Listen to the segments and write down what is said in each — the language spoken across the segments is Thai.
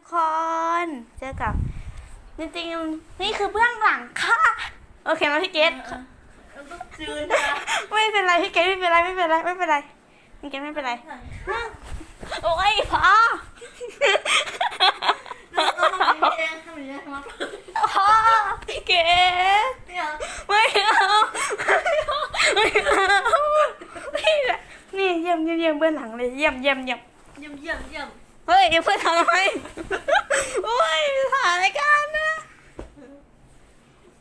ทุกคน เจอกับ จริงๆ นี่คือเบื้องหลังค่ะ โอเคไหมพี่เกดจืนไม่เป็นไรพี่เกดไม่เป็นไรไม่เป็นไรไม่เป็นไรพี่เกดไม่เป็นไร โอ้ยพอเราต้องทำอย่างนี้เองทำอย่างนี้ทำมาพอพี่เกดเนี่ยไม่เอาไม่เอานี่แหละนี่เยี่ยมเยี่ยมเยี่ยมเบื้องหลังเลยเยี่ยมเยี่ยมเยี่ยมเยี่ยมเยี่ยมเยี่ยม เฮ้ยเพื่อนทำไมโอ้ยถ่ายรายการนะ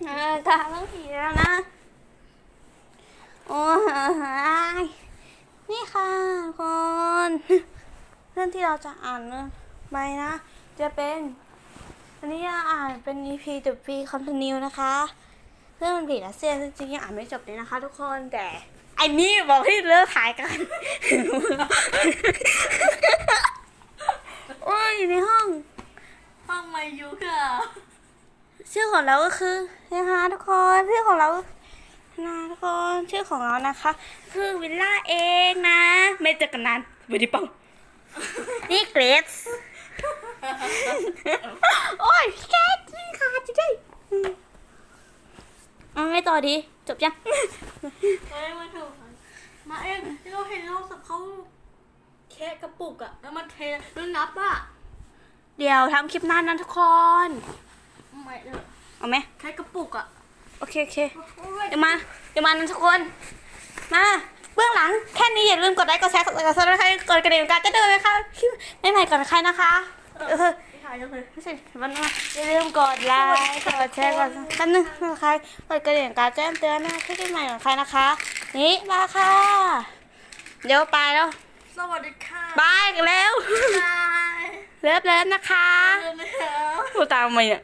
ออถ่ายต้องผีแล้วนะ โอ้ยนี่ค่ะทุกคนเรื่องที่เราจะอ่านไปนะ จะเป็น อันนี้จะอ่านเป็น EP จบ P Continue นะคะ เรื่องมันผิดและเสียจริงๆอ่านไม่จบเลยนะคะ ทุกคนแต่อ้นี่บอกให้เลิกถ่ายกัน อ้ยอยู่ในห้อง ห้องมายุค่ะชื่อของเราก็คือนะคะทุกคนชื่อของเรานะทุกคนชื่อของเรานะคะ คือวิลล่าเองนะ ไม่เจอกันนานสวัสดีปังนี่เกรซโอ้ยเกรซนี่ค่ะจะได้อืมเอาไงต่อดี จบยังเฮ้ยมาถูกมาเองที่เราเห็นเราสับเขาแคะกระปุกอะแล้วมาเทแล้วนับอะ เดี๋ยวทำคลิปหน้านะทุกคนไม่เออเอาไหมแค่กระปุกอะโอเคโอเคโอ้ยเดี๋ยวมาเดี๋ยวมานะทุกคน มาเบื้องหลังแค่นี้อย่าลืมกดไลค์กดแชร์กดกดซับสไครต์กดกระดิ่งการจะเดินนะคะคลิปใหม่ๆก่อนใครนะคะเออไม่ถ่ายยังเลยไม่ใช่วันนี้อย่าลืมกดไลค์กดแชร์กดกันนึงใครกดกระดิ่งการแจ้งเตือนนะคะคลิปใหม่ของใครนะคะ นี่มาค่ะ เดี๋ยวไปแล้ว สวัสดีค่ะบายกันแล้วบาย เลิฟเลิฟนะคะเจอกันแล้วพูดตามทำไมเนี่ย